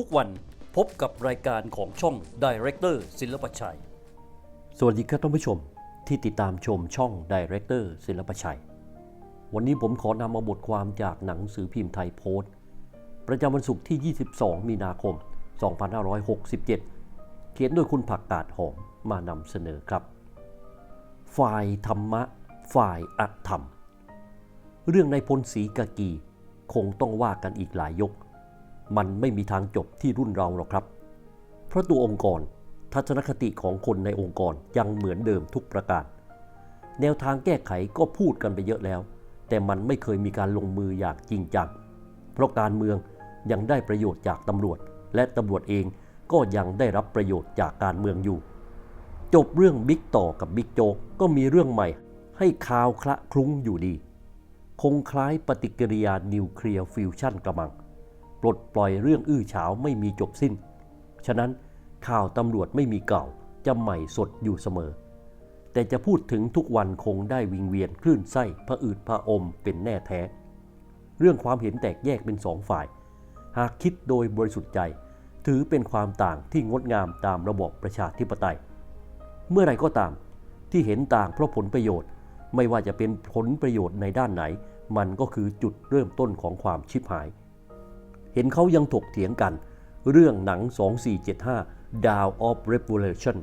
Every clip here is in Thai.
ทุกวันพบกับรายการของช่อง Director ศิลปชัย สวัสดีครับท่านผู้ชมที่ติดตามชมช่อง Director ศิลปชัย วันนี้ผมขอนำมาบทความจากหนังสือพิมพ์ไทยโพสต์ ประจำวันศุกร์ที่ 22 มีนาคม 2567 เขียนโดยคุณผักกาดหอมมานำเสนอครับ ฝ่ายธรรมะ ฝ่ายอธรรม เรื่องในพลศรีกากีคงต้องว่ากันอีกหลายยก มันไม่มีทางจบที่รุ่นเราหรอกครับ เพราะตัวองค์กรทัศนคติของคนในองค์กรยังเหมือนเดิมทุกประการ แนวทางแก้ไขก็พูดกันไปเยอะแล้ว แต่มันไม่เคยมีการลงมืออย่างจริงจัง เพราะการเมืองยังได้ประโยชน์จากตำรวจ และตำรวจเองก็ยังได้รับประโยชน์จากการเมืองอยู่ จบเรื่องบิ๊กต่อกับบิ๊กโจกก็มีเรื่องใหม่ ให้ข่าวคละคลุ้งอยู่ดี คงคล้ายปฏิกิริยานิวเคลียร์ฟิวชั่นกระมัง ลดปล่อยเรื่องอื้อฉาวไม่มีจบสิ้น ฉะนั้นข่าวตำรวจไม่มีเก่าจะใหม่สดอยู่เสมอ แต่จะพูดถึงทุกวันคงได้วิงเวียนคลื่นไส้พระอืดพระอมเป็นแน่แท้ เรื่องความเห็นแตกแยกเป็นสองฝ่าย หากคิดโดยบริสุทธิ์ใจ ถือเป็นความต่างที่งดงามตามระบบประชาธิปไตย เมื่อไรก็ตามที่เห็นต่างเพราะผลประโยชน์ ไม่ว่าจะเป็นผลประโยชน์ในด้านไหน มันก็คือจุดเริ่มต้นของความชิบหาย เห็นเขายังถกเถียงกัน เรื่องหนัง 2475 Down of Revolution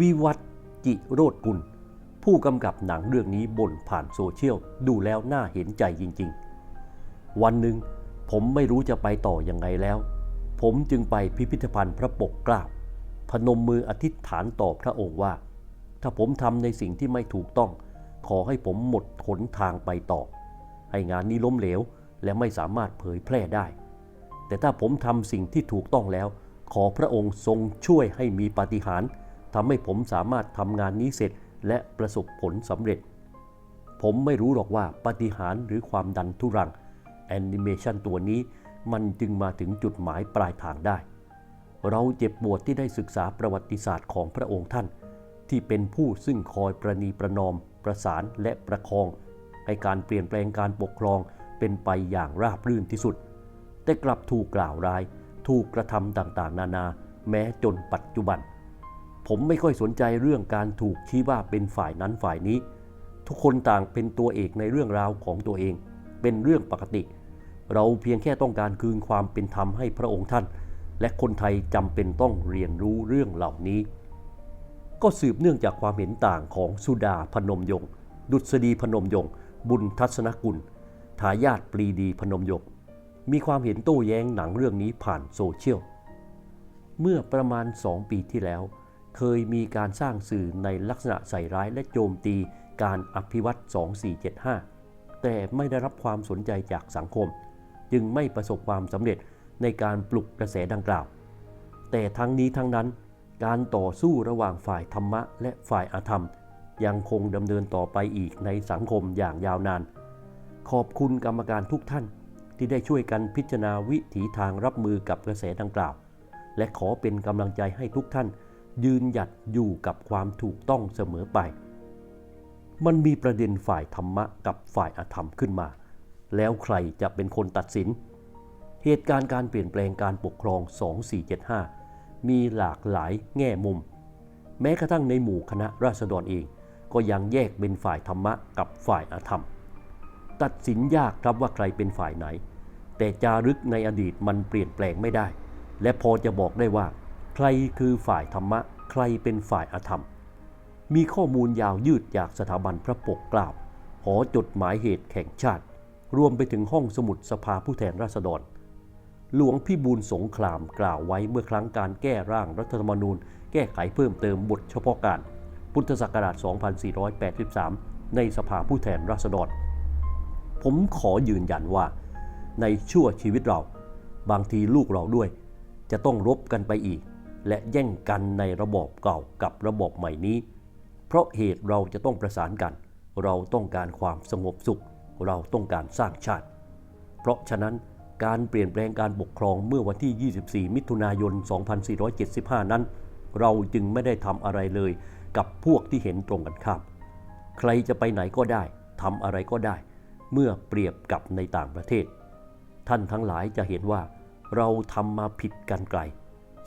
วิวัฒจิโรดกุล ผู้กำกับหนังเรื่องนี้บ่นผ่านโซเชียล ดูแล้วน่าเห็นใจจริงๆ วันหนึ่งผมไม่รู้จะไปต่อยังไงแล้ว ผมจึงไปพิพิธภัณฑ์พระปกเกล้าพนมมืออธิษฐานต่อพระองค์ว่า ถ้าผมทำในสิ่งที่ไม่ถูกต้อง ขอให้ผมหมดหนทางไปต่อ ให้งานนี้ล้มเหลวและไม่สามารถเผยแพร่ได้ แต่ถ้าผมทำสิ่งที่ถูกต้องแล้ว ขอพระองค์ทรงช่วยให้มีปาฏิหาริย์ทำให้ผมสามารถทำงานนี้เสร็จและประสบผลสำเร็จ ผมไม่รู้หรอกว่าปาฏิหาริย์หรือความดันทุรังแอนิเมชันตัวนี้มันจึงมาถึงจุดหมายปลายทางได้ เราเจ็บปวดที่ได้ศึกษาประวัติศาสตร์ของพระองค์ท่าน ที่เป็นผู้ซึ่งคอยประนีประนอม ประสานและประคอง ให้การเปลี่ยนแปลงการปกครองเป็นไปอย่างราบรื่นที่สุด แต่กลับถูกกล่าวร้าย ถูกกระทำต่างๆ นานา แม้จนปัจจุบัน ผมไม่ค่อยสนใจเรื่องการถูกชี้ว่าเป็นฝ่ายนั้นฝ่ายนี้ ทุกคนต่างเป็นตัวเอกในเรื่องราวของตัวเอง เป็นเรื่องปกติ เราเพียงแค่ต้องการคืนความเป็นธรรมให้พระองค์ท่าน และคนไทยจำเป็นต้องเรียนรู้เรื่องเหล่านี้ ก็สืบเนื่องจากความเห็นต่างของสุดาพนมยงค์ดุษฎีพนมยงค์บุญทัศนกุล ทายาทปรีดีพนมยงค์ มีความเห็นโต้แย้งหนังเรื่องนี้ผ่านโซเชียล เมื่อประมาณ 2 ปีที่แล้ว เคยมีการสร้างสื่อในลักษณะใส่ร้ายและโจมตีการอภิวัต2475 แต่ไม่ได้รับความสนใจจากสังคม จึงไม่ประสบความสำเร็จในการปลุกกระแสดังกล่าว แต่ทั้งนี้ทั้งนั้น การต่อสู้ระหว่างฝ่ายธรรมะและฝ่ายอาธรรม ยังคงดำเนินต่อไปอีกในสังคมอย่างยาวนาน ขอบคุณกรรมการทุกท่าน ที่ได้ช่วยกันพิจารณาวิถีทางรับมือกับกระแสดังกล่าว และขอเป็นกำลังใจให้ทุกท่าน ยืนหยัดอยู่กับความถูกต้องเสมอไป มันมีประเด็นฝ่ายธรรมะกับฝ่ายอาธรรมขึ้นมา แล้วใครจะเป็นคนตัดสิน เหตุการณ์การเปลี่ยนแปลงการปกครอง 2475 มีหลากหลายแง่มุม แม้กระทั่งในหมู่คณะราษฎรเอง ก็ยังแยกเป็นฝ่ายธรรมะกับฝ่ายอาธรรม ตัดสินยากครับว่าใครเป็นฝ่ายไหน แต่จารึกในอดีตมันเปลี่ยนแปลงไม่ได้ และพอจะบอกได้ว่า ใครคือฝ่ายธรรมะ ใครเป็นฝ่ายอธรรม มีข้อมูลยาวยืดจากสถาบันพระปกเกล้าหอจดหมายเหตุแข่งชาติ รวมไปถึงห้องสมุดสภาผู้แทนราษฎร หลวงพี่บูลสงครามกล่าวไว้เมื่อครั้งการแก้ร่างรัฐธรรมนูญ แก้ไขเพิ่มเติมบทเฉพาะการ พุทธศักราช 2483 ในสภาผู้แทนราษฎร ผมขอยืนยันว่า ในชั่วชีวิตเรา บางทีลูกเราด้วย จะต้องรบกันไปอีก และแย่งกันในระบอบเก่ากับระบอบใหม่นี้ เพราะเหตุเราจะต้องประสานกัน เราต้องการความสงบสุข เราต้องการสร้างชาติ เพราะฉะนั้นการเปลี่ยนแปลงการปกครองเมื่อวันที่ 24 มิถุนายน 2475 นั้น เราจึงไม่ได้ทำอะไรเลยกับพวกที่เห็นตรงกันข้าม ใครจะไปไหนก็ได้ทำอะไรก็ได้ เมื่อเปรียบกับในต่างประเทศ ท่านทั้งหลายจะเห็นว่าเราทำมาผิดกันไกล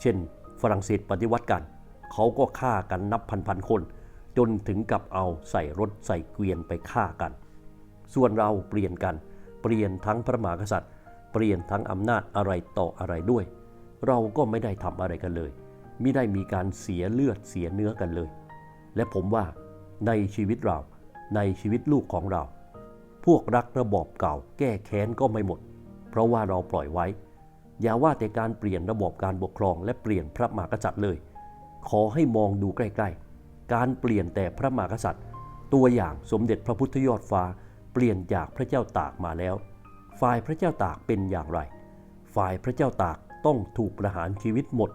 เช่น ฝรั่งเศสปฏิวัติกัน เขาก็ฆ่ากันนับพันพันคน จนถึงกับเอาใส่รถใส่เกวียนไปฆ่ากัน ส่วนเราเปลี่ยนกัน เปลี่ยนทั้งพระมหากษัตริย์ เปลี่ยนทั้งอำนาจอะไรต่ออะไรด้วย เราก็ไม่ได้ทำอะไรกันเลยไม่ได้มีการเสียเลือดเสียเนื้อกันเลย และผมว่าในชีวิตเราในชีวิตลูกของเรา พวกรักระบอบเก่า แก้แค้นก็ไม่หมด เพราะว่าเราปล่อยไว้ อย่าว่าแต่การเปลี่ยนระบบการปกครองและเปลี่ยนพระมหากษัตริย์เลย ขอให้มองดูใกล้ๆ การเปลี่ยนแต่พระมหากษัตริย์ ตัวอย่างสมเด็จพระพุทธยอดฟ้า เปลี่ยนจากพระเจ้าตากมาแล้ว ฝ่ายพระเจ้าตากเป็นอย่างไร ฝ่ายพระเจ้าตากต้องถูกประหารชีวิตหมด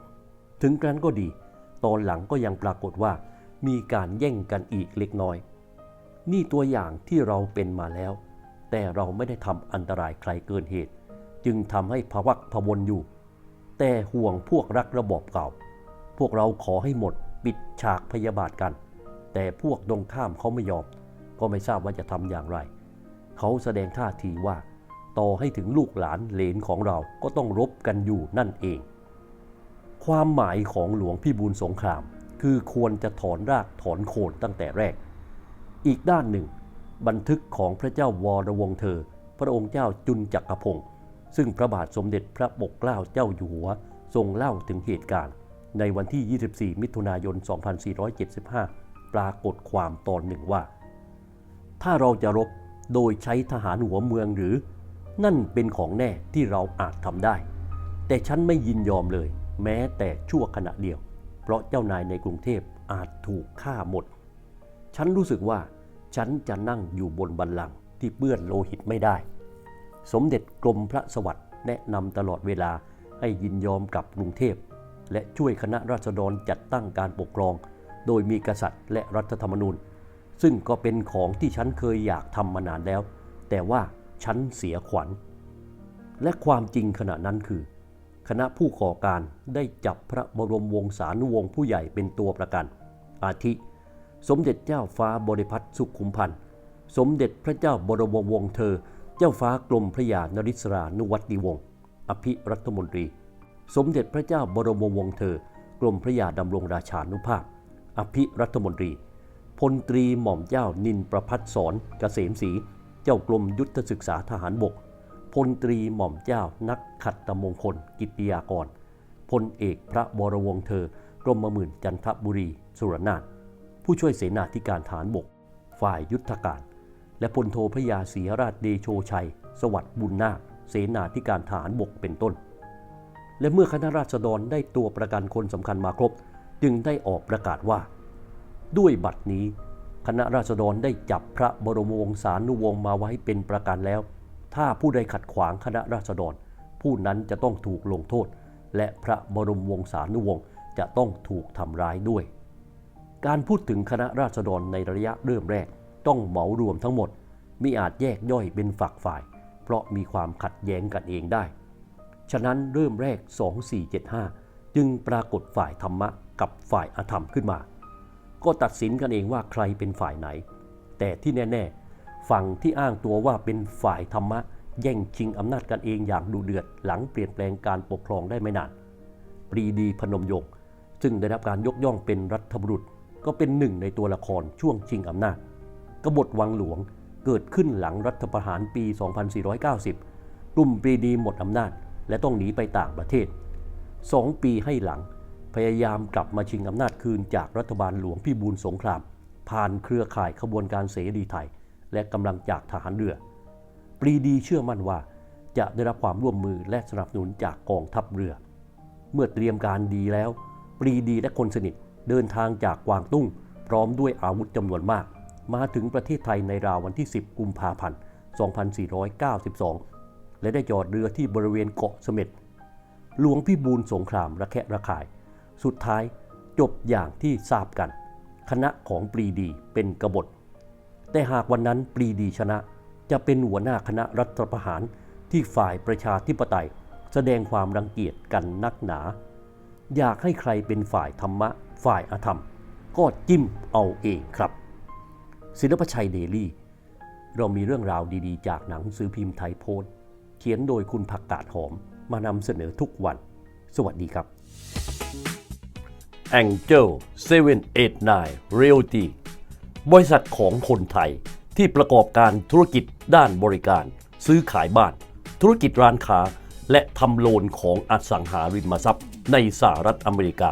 ถึงกรั้นก็ดี ตอนหลังก็ยังปรากฏว่ามีการแย่งกันอีกเล็กน้อย นี่ตัวอย่างที่เราเป็นมาแล้ว แต่เราไม่ได้ทำอันตรายใครเกินเหตุ จึงทำให้ภวักพวนอยู่ แต่ห่วงพวกรักระบอบเก่า พวกเราขอให้หมดปิดฉากพยาบาทกัน แต่พวกตรงข้ามเขาไม่ยอม ก็ไม่ทราบว่าจะทำอย่างไร เขาแสดงท่าทีว่า ต่อให้ถึงลูกหลานเหลนของเราก็ต้องรบกันอยู่นั่นเอง ความหมายของหลวงพี่บูลสงคราม คือควรจะถอนรากถอนโคนตั้งแต่แรก อีกด้านหนึ่ง บันทึกของพระเจ้าวรวงเธอ พระองค์เจ้าจุนจักรพงศ์ซึ่งพระบาทสมเด็จพระปกเกล้าเจ้าอยู่หัว ทรงเล่าถึงเหตุการณ์ ในวันที่ 24 มิถุนายน 2475 ปรากฏความตอนหนึ่งว่า ถ้าเราจะรบโดยใช้ทหารหัวเมืองหรือ นั่นเป็นของแน่ที่เราอาจทำได้ แต่ฉันไม่ยินยอมเลย แม้แต่ชั่วขณะเดียว เพราะเจ้านายในกรุงเทพอาจถูกฆ่าหมด ฉันรู้สึกว่าฉันจะนั่งอยู่บนบัลลังก์ที่เปื้อนโลหิตไม่ได้ สมเด็จกรมพระสวัสดิ์แนะนำตลอดเวลาให้ยินยอมกับกรุงเทพ และช่วยคณะราษฎรจัดตั้งการปกครอง โดยมีกษัตริย์และรัฐธรรมนูญ ซึ่งก็เป็นของที่ฉันเคยอยากทำมานานแล้ว แต่ว่าฉันเสียขวัญ และความจริงขณะนั้นคือ คณะผู้ก่อการได้จับพระบรมวงศานุวงศ์ผู้ใหญ่เป็นตัวประกัน อาทิ สมเด็จเจ้าฟ้าบริพัตรสุขุมพันธ์ สมเด็จพระเจ้าบรมวงศ์เธอ เจ้าฟ้ากรมพระยานริศรานุวัติวงศ์อภิรัฐมนตรี สมเด็จพระเจ้าบรมวงศ์เธอกรมพระยาดำรงราชานุภาพ อภิรัฐมนตรี พลตรีหม่อมเจ้านินประพัฒสอนเกษมศรี เจ้ากรมยุทธศึกษาทหารบก พลตรีหม่อมเจ้านักขัตตมงคล กิติยากร พลเอกพระบรวงศ์เธอกรมหมื่นจันทบุรี สุรนาถ ผู้ช่วยเสนาธิการฐานบก ฝ่ายยุทธการ และพลโทพระยาศรีราชเดโชชัย สวัสดิ์บุญนาคเสนาธิการฐานบกเป็นต้น และเมื่อคณะราษฎรได้ตัวประกันคนสำคัญมาครบ จึงได้ออกประกาศว่า ด้วยบัตรนี้ คณะราษฎรได้จับพระบรมวงศานุวงศ์มาไว้เป็นประกันแล้ว ถ้าผู้ใดขัดขวางคณะราษฎร ผู้นั้นจะต้องถูกลงโทษ และพระบรมวงศานุวงศ์จะต้องถูกทำร้ายด้วย การพูดถึงคณะราษฎรในระยะเริ่มแรก ต้องเหมารวมทั้งหมดมิอาจแยกย่อยเป็นฝักฝ่าย เพราะมีความขัดแย้งกันเองได้ ฉะนั้นเริ่มแรก 2475 จึงปรากฏฝ่ายธรรมะกับฝ่ายอธรรมขึ้นมา ก็ตัดสินกันเองว่าใครเป็นฝ่ายไหน แต่ที่แน่ ๆ ฝั่งที่อ้างตัวว่าเป็นฝ่ายธรรมะ แย่งชิงอำนาจกันเองอย่างดุเดือด หลังเปลี่ยนแปลงการปกครองได้ไม่นาน ปรีดีพนมยงค์ซึ่งได้รับการยกย่องเป็นรัฐบุรุษ ก็เป็นหนึ่งในตัวละครช่วงชิงอำนาจ กบฏวังหลวงเกิดขึ้นหลังรัฐประหารปี 2490 กลุ่มปรีดีหมดอำนาจ และต้องหนีไปต่างประเทศสองปีให้หลัง พยายามกลับมาชิงอำนาจคืนจากรัฐบาลหลวงพี่บูลสงคราม ผ่านเครือข่ายขบวนการเสรีไทย และกำลังจากทหารเรือ ปรีดีเชื่อมั่นว่า จะได้รับความร่วมมือและสนับสนุนจากกองทัพเรือ เมื่อเตรียมการดีแล้ว ปรีดีและคนสนิท เดินทางจากกวางตุ้ง พร้อมด้วยอาวุธจำนวนมาก มาถึงประเทศไทยในราววันที่ 10 กุมภาพันธ์ 2492 และได้จอดเรือที่บริเวณเกาะเสม็ดหลวงพี่บูลสงครามระแคะระคาย สุดท้ายจบอย่างที่ทราบกัน คณะของปรีดีเป็นกบฏ แต่หากวันนั้นปรีดีชนะจะเป็นหัวหน้าคณะรัฐประหารที่ฝ่ายประชาธิปไตย แสดงความรังเกียจกันนักหนา อยากให้ใครเป็นฝ่ายธรรมะ ฝ่ายอธรรม ก็จิ้มเอาเองครับ ศิลปชัยเดลี่ เรามีเรื่องราวดีๆ จากหนังสือพิมพ์ไทยโพสต์เขียนโดยคุณผักกาดหอมมานำเสนอทุกวัน สวัสดีครับ Angel 789 Realty บริษัทของคนไทยที่ประกอบการธุรกิจด้านบริการ ซื้อขายบ้าน ธุรกิจร้านค้า และทำโลนของอสังหาริมทรัพย์ในสหรัฐอเมริกา